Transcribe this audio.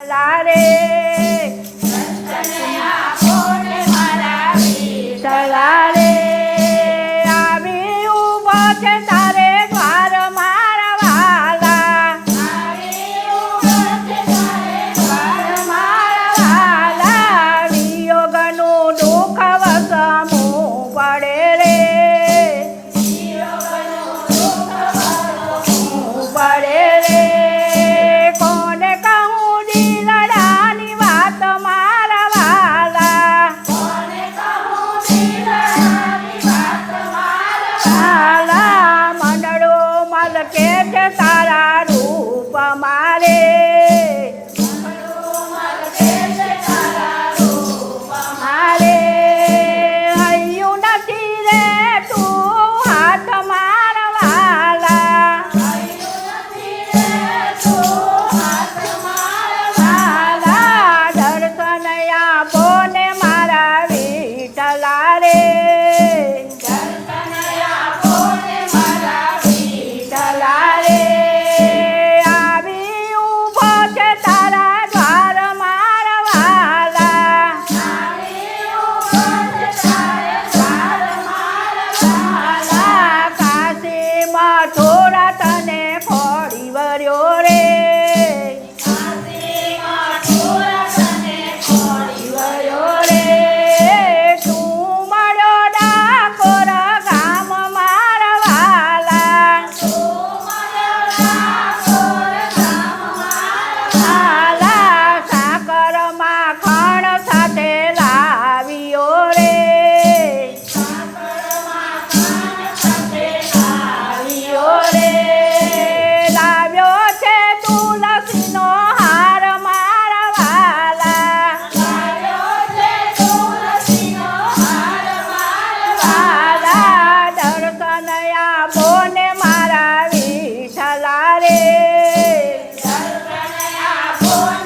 લારે સલારે આવી ઊભો છે తాళ మనడు మలకేట తారా రూపమా Foi.